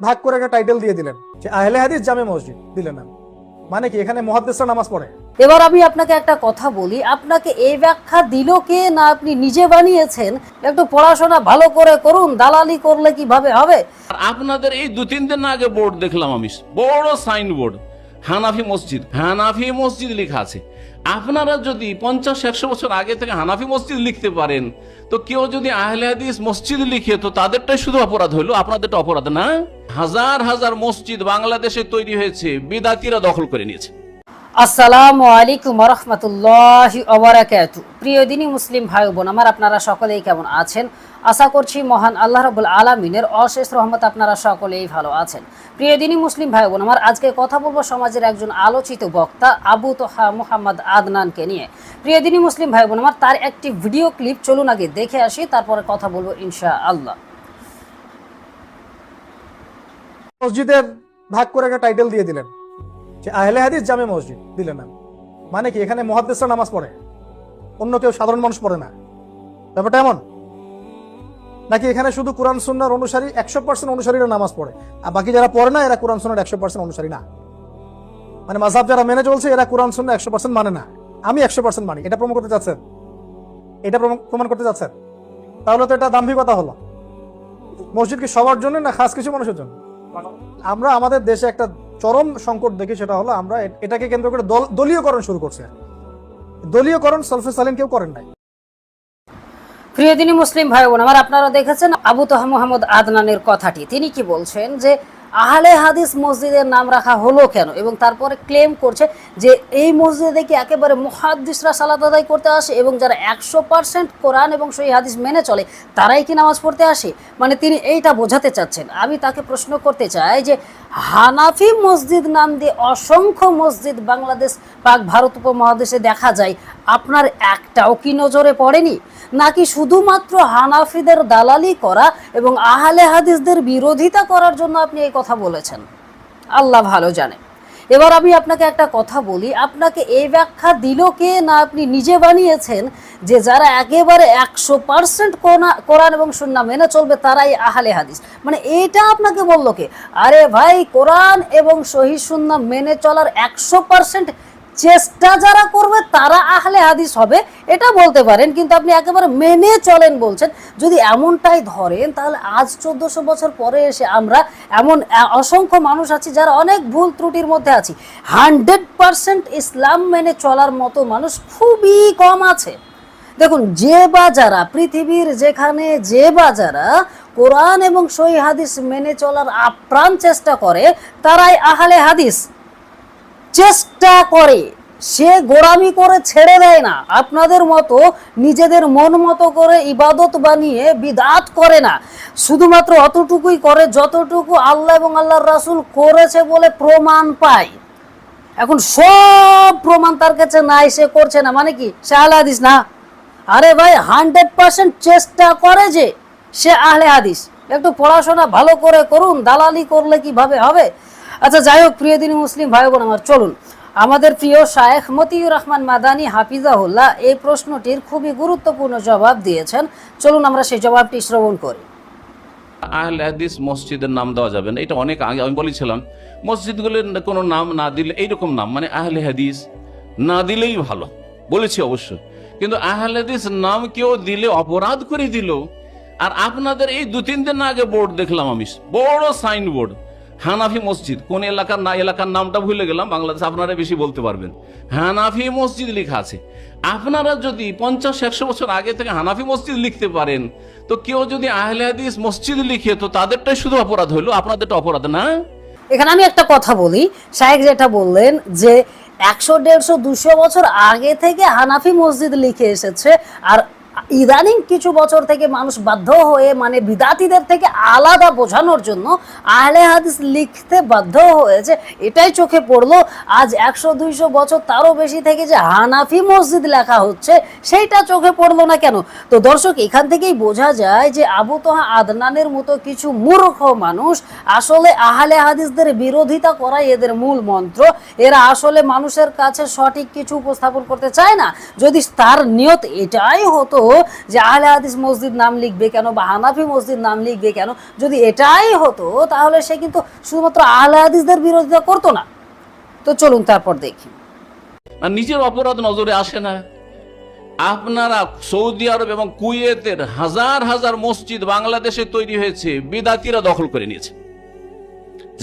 ভাগ করে একটা টাইটেল দিয়ে দিলেন। যে আহলে হাদিস জামে মসজিদ দিলেন না। মানে কি এখানে মহাদ্দেশরা নামাজ পড়ে? এবার আমি আপনাকে একটা কথা বলি আপনাকে এই ব্যাখ্যা দিল কে না আপনি নিজে বানিয়েছেন? একটু পড়াশোনা ভালো করে করুন দালালি করলে কীভাবে হবে? আর আপনাদের এই দু তিন দিন আগে বোর্ড দেখলাম আমি বড় সাইন বোর্ড হানাফি মসজিদ হানাফি মসজিদ লেখা আছে। আপনারা যদি পঞ্চাশ, একশো বছর আগে থেকে হানাফি মসজিদ লিখতে পারেন, তো কেউ যদি আহলে হাদিস মসজিদ লিখে, তো তাদেরটাই শুধু অপরাধ হইল আপনাদেরটা অপরাধ না? হাজার হাজার মসজিদ বাংলাদেশে তৈরি হয়েছে, বিদাতিরা দখল করে নিয়েছে। আসসালামু আলাইকুম রহমতুল্লাহি প্রিয় দিনী মুসলিম ভাই বোন, আমার আপনারা সকলেই কেমন আছেন? আশা করছি মহান আল্লাহ রবুল আলমিনের অশেষ রহমত আপনারা সকলেই ভালো আছেন। প্রিয় দিনী মুসলিম ভাই বোন আমার আজকে কথা বলব সমাজের একজন আলোচিত বক্তা আবু তোহা মুহাম্মদ আদনানকে নিয়ে। প্রিয় দিনী মুসলিম ভাই বোন আমার তার একটি ভিডিও ক্লিপ চলুন আগে দেখে আসি, তারপরে কথা বলব ইনশা আল্লাহ মসজিদের ভাগ করে একটা টাইটেল দিয়ে দিলেন। যে আহলে হাদিস জামে মসজিদ, দিলেন না। মানে কি, এখানে মহাদ্দেশরা নামাজ পড়ে। অন্য কেউ সাধারণ মানুষ পড়ে না। ব্যাপারটা এমন? নাকি এখানে শুধু কোরআন সুন্নার অনুসারী একশো পার্সেন্ট অনুসারীরা নামাজ পড়ে? আর বাকি যারা পড়ে না, এরা কোরআন সুন্নার একশো পার্সেন্ট অনুসারী না। মানে মাঝাব যারা মেনে চলছে, এরা কোরআন সুন্না একশো পার্সেন্ট মানে না। আমি একশো পার্সেন্ট মানি, এটা প্রমাণ করতে চাচ্ছেন? এটা প্রমাণ- করতে চাচ্ছেন? তাহলে তো এটা দাম্ভিকতা হলো। মসজিদ কি সবার জন্য না খাস কিছু মানুষের জন্য? আমরা আমাদের দেশে একটা চরম সংকট দেখি, সেটা হলো আমরা এটাকে কেন্দ্র করে দল- দলীয়করণ শুরু করছে। দলীয়করণ সলফে সালিন কেউ করেন নাই। প্রিয় দিনী মুসলিম ভাই বোন আমার আপনারা দেখেছেন আবু তোহা মোহাম্মদ আদনানের কথাটি। তিনি কি বলছেন যে, আহলে হাদিস মসজিদের নাম রাখা হলো কেন এবং তারপরে ক্লেম করছে যে, এই মসজিদে কি একেবারে মুহাদ্দিসরা সালাদ আদায় করতে আসে এবং যারা একশো পার্সেন্ট কোরআন এবং সেই হাদিস মেনে চলে, তারাই কি নামাজ পড়তে আসে? মানে তিনি এইটা বোঝাতে চাচ্ছেন। আমি তাকে প্রশ্ন করতে চাই যে, হানাফি মসজিদ নাম দিয়ে অসংখ্য মসজিদ বাংলাদেশ পাক ভারত উপমহাদেশে দেখা যায় আপনার একটাও কি নজরে পড়েনি? নাকি শুধুমাত্র হানাফিদের দালালি করা এবং আহলে হাদিসদের বিরোধিতা করার জন্য আপনি এই কথা বলেছেন? আল্লাহ ভালো জানে। এবার আমি আপনাকে একটা কথা বলি, আপনাকে এই ব্যাখ্যা দিল কে না আপনি নিজে বানিয়েছেন যে যারা একেবারে একশো পার্সেন্ট কোরআন এবং সুন্না মেনে চলবে তারাই আহলে হাদিস। মানে এইটা আপনাকে বলল কে? আরে ভাই, কোরআন এবং সহি সুন্না মেনে চলার একশো পার্সেন্ট চেষ্টা যারা করবে, তারা আহলে হাদিস হবে। এটা বলতে পারেন, কিন্তু আপনি একেবারে মেনে চলেন বলছেন। যদি এমনটাই ধরেন, তাহলে আজ চোদ্দশো বছর পরে এসে আমরা এমন অসংখ্য মানুষ আছি যারা অনেক ভুল ত্রুটির মধ্যে আছি। হান্ড্রেড পার্সেন্ট ইসলাম মেনে চলার মতো মানুষ খুবই কম আছে। দেখুন, যে বা যারা, পৃথিবীর যেখানে যে বা যারা কোরআন এবং সই হাদিস মেনে চলার আপ্রাণ চেষ্টা করে, তারাই আহলে হাদিস। চেষ্টা করে, সে গোড়ামি করে ছেড়ে দেয় না। আপনাদের মতো নিজেদের মন মতো করে ইবাদত বানিয়ে বিদাত করে না। শুধুমাত্র অতটুকুই করে যতটুকু আল্লাহ এবং আল্লাহর রাসুল করেছে বলে প্রমাণ পায়। এখন সব প্রমাণ তার কাছে নাই, সে করছে না। মানে কি? সে আহলে হাদিস না? আরে ভাই, হান্ড্রেড পার্সেন্ট চেষ্টা করে যে সে আহলে হাদিস। একটু পড়াশোনা ভালো করে করুন, দালালি করলে কীভাবে হবে? আচ্ছা যাই হোক, প্রিয় দিনী মুসলিম ভাই বোন আমার, চলুন। আমাদের প্রিয় শায়েখ মতিউর রহমান মাদানী হাফিজাহুল্লাহ এই প্রশ্নটির খুবই গুরুত্বপূর্ণ জবাব দিয়েছেন। চলুন আমরা সেই জবাবটি শ্রবণ করি। আহলে হাদিস মসজিদের নাম দেওয়া যাবে না, এটা অনেক আগে আমি বলেছিলাম। মসজিদগুলোর কোনো নাম না দিলে এইরকম নাম মানে আহলে হাদিস না দিলেই ভালো, বলেছি অবশ্য। কিন্তু আহলে হাদিস নাম কেউ দিলে অপরাধ করে দিল, আর আপনাদের এই দু তিন দিন আগে বোর্ড দেখলাম আমি, বড় সাইন বোর্ড হানাফি মসজিদ, কোন এলাকার না এলাকার নামটা ভুলে গেলাম, বাংলাদেশ আপনারা বেশি বলতে পারবেন। হানাফি মসজিদ লেখা আছে। আপনারা যদি পঞ্চাশ, একশো বছর আগে থেকে হানাফি মসজিদ লিখতে পারেন, তো কেউ যদি আহলে হাদিস মসজিদ লিখে, তো তাদেরটাই শুধু অপরাধ হইল আপনাদেরটা অপরাধ না? এখানে আমি একটা কথা বলি শাহেক যেটা বললেন যে একশো, দেড়শো, দুশো বছর আগে থেকে হানাফি মসজিদ লিখে এসেছে, আর ইদানিং কিছু বছর থেকে মানুষ বাধ্য হয়ে মানে বিদাতিদের থেকে আলাদা বোঝানোর জন্য আহলে হাদিস লিখতে বাধ্য হয়েছে। এটাই চোখে পড়ল। আজ একশো, দুইশো বছর তারও বেশি থেকে যে হানাফি মসজিদ লেখা হচ্ছে, সেইটা চোখে পড়ল না কেন? তো দর্শক, এখান থেকেই বোঝা যায় যে আবু তোহা আদনানের মতো কিছু মূর্খ মানুষ আসলে আহলে হাদিসদের বিরোধিতা করাই এদের মূল মন্ত্র। এরা আসলে মানুষের কাছে সঠিক কিছু উপস্থাপন করতে চায় না। যদি তার নিয়ত এটাই হতো যে আহলে হাদিস মসজিদ নাম লিখবে কেন বা হানাফি মসজিদ নাম লিখবে কেন? যদি এটাই হতো, তাহলে সে কিন্তু শুধুমাত্র আহলে হাদিসদের বিরোধিতা করতো না। তো চলুন তারপর দেখি। নিজের অপরাধ নজরে আসে না। আপনারা সৌদি আরব এবং কুয়েতের হাজার হাজার মসজিদ বাংলাদেশে তৈরি হয়েছে, বিদাতিরা দখল করে নিয়েছে।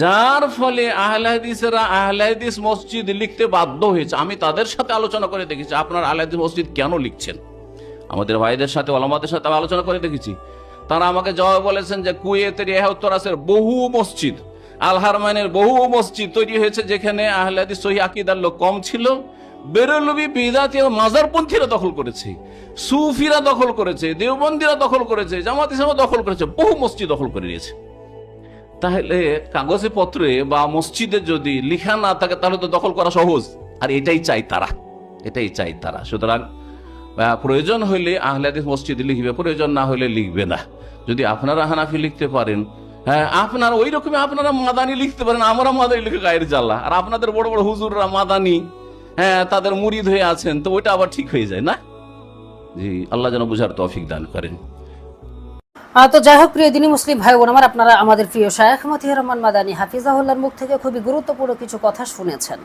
যার ফলে আহলাদিসেরা আহলাদিস মসজিদ লিখতে বাধ্য হয়েছে। আমি তাদের সাথে আলোচনা করে দেখেছি, আপনার আহলাদিস মসজিদ কেন লিখছেন? আমাদের ভাইদের সাথে, ওলামাদের সাথে আলোচনা করে দেখেছি। তারা আমাকে জবাব বলেছেন যে কুয়েতের এহত্তরাসের বহু মসজিদ আলহারমানের বহু মসজিদ তৈরি হয়েছে যেখানে আহলাদি সহি আকিদার লোক কম ছিল। বেরলবি বিদাতি মাজারপন্থীরা দখল করেছে, সুফিরা দখল করেছে, দেওবন্দিরা দখল করেছে, জামাত ইসলাম দখল করেছে, বহু মসজিদ দখল করে নিয়েছে। তাহলে কাগজে পত্রে বা মসজিদে যদি লিখা না থাকে, তাহলে তো দখল করা সহজ। আর এটাই চাই তারা, এটাই চাই তারা। সুতরাং প্রয়োজন হইলে আহলাদিস মসজিদ লিখবে, প্রয়োজন না হলে লিখবে না। যদি আপনারা হানাফি লিখতে পারেন হ্যাঁ আপনারা ওই রকমই আপনারা মাদানি লিখতে পারেন, আমরা মাদানি লিখে গায়ের জ্বালা। আর আপনাদের বড় বড় হুজুররা মাদানি হ্যাঁ তাদের মুরিদ হয়ে আছেন, তো ওইটা আবার ঠিক হয়ে যায় না? জি, আল্লাহ যেন বুঝার তৌফিক দান করেন। তো যাই হোক, প্রিয় দিনী মুসলিম ভাই বোন আমার আপনারা আমাদের প্রিয় শায়েখ মতিউর রহমান মাদানী হাফিজাহুল্লার মুখ থেকে খুবই গুরুত্বপূর্ণ কিছু কথা শুনেছেন।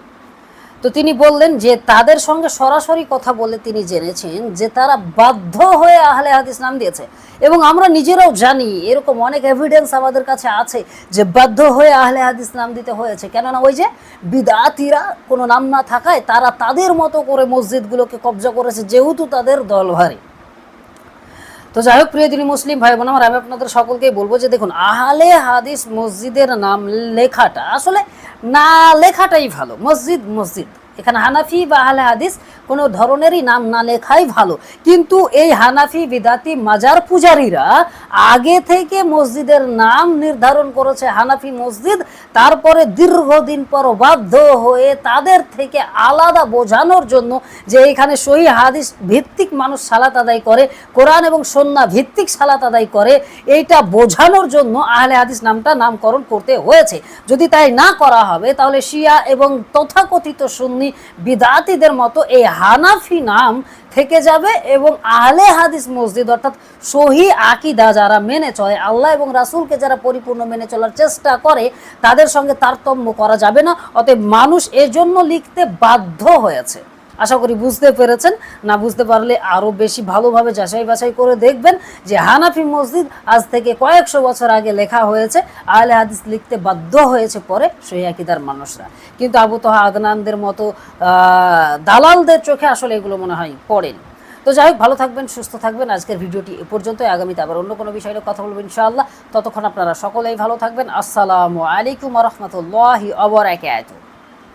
তো তিনি বললেন যে তাদের সঙ্গে সরাসরি কথা বলে তিনি জেনেছেন যে তারা বাধ্য হয়ে আহলে হাদিস নাম দিয়েছে। এবং আমরা নিজেরাও জানি, এরকম অনেক এভিডেন্স আমাদের কাছে আছে যে বাধ্য হয়ে আহলে হাদিস নাম দিতে হয়েছে। কেননা ওই যে বিদাতিরা কোনো নাম না থাকায় তারা তাদের মতো করে মসজিদগুলোকে কবজা করেছে, যেহেতু তাদের দল ভারী তো যাই হোক, প্রিয় দিনী মুসলিম ভাই বোন আমার, আমি আপনাদের সকলকেই বলব যে দেখুন, আহলে হাদিস মসজিদের নাম লেখাটা আসলে না লেখাটাই ভালো। মসজিদ মসজিদ। এখানে হানাফি বা আহলে হাদিস কোনো ধরনেরই নাম না লেখাই ভালো। কিন্তু এই হানাফি বিদাতি মাজার পূজারীরা আগে থেকে মসজিদের নাম নির্ধারণ করেছে হানাফি মসজিদ, তারপরে দীর্ঘদিন পর বাধ্য হয়ে তাদের থেকে আলাদা বোঝানোর জন্য যে এখানে সহি হাদিস ভিত্তিক মানুষ সালাত আদায় করে, কোরআন এবং সন্না ভিত্তিক সালাত আদায় করে, এইটা বোঝানোর জন্য আহলে হাদিস নামটা নামকরণ করতে হয়েছে। যদি তাই না করা হবে, তাহলে শিয়া এবং তথাকথিত সুন্নি বিদাতিদের মতো এই হানাফি নাম থেকে যাবে এবং আহলে হাদিস মসজিদ, অর্থাৎ সহি আকিদা যারা মেনে চলে, আল্লাহ এবং রাসুলকে যারা পরিপূর্ণ মেনে চলার চেষ্টা করে, তাদের সঙ্গে তারতম্য করা যাবে না। অতএব মানুষ এজন্য লিখতে বাধ্য হয়েছে। আশা করি বুঝতে পেরেছেন। না বুঝতে পারলে আরও বেশি ভালোভাবে যাচাই বাছাই করে দেখবেন যে হানাফি মসজিদ আজ থেকে কয়েকশো বছর আগে লেখা হয়েছে, আহলে হাদিস লিখতে বাধ্য হয়েছে পরে সহিদার মানুষরা। কিন্তু আবু তোহা আদনানদের মতো দালালদের চোখে আসলে এগুলো মনে হয় পড়েন। তো যাই হোক, ভালো থাকবেন, সুস্থ থাকবেন। আজকের ভিডিওটি এ পর্যন্ত আগামীতে আবার অন্য কোনো বিষয়ে কথা বলব ইনশাআল্লাহ। ততক্ষণ আপনারা সকলেই ভালো থাকবেন। আসসালামু আলাইকুম রহমতুল্লাহি অবরাকাতুহ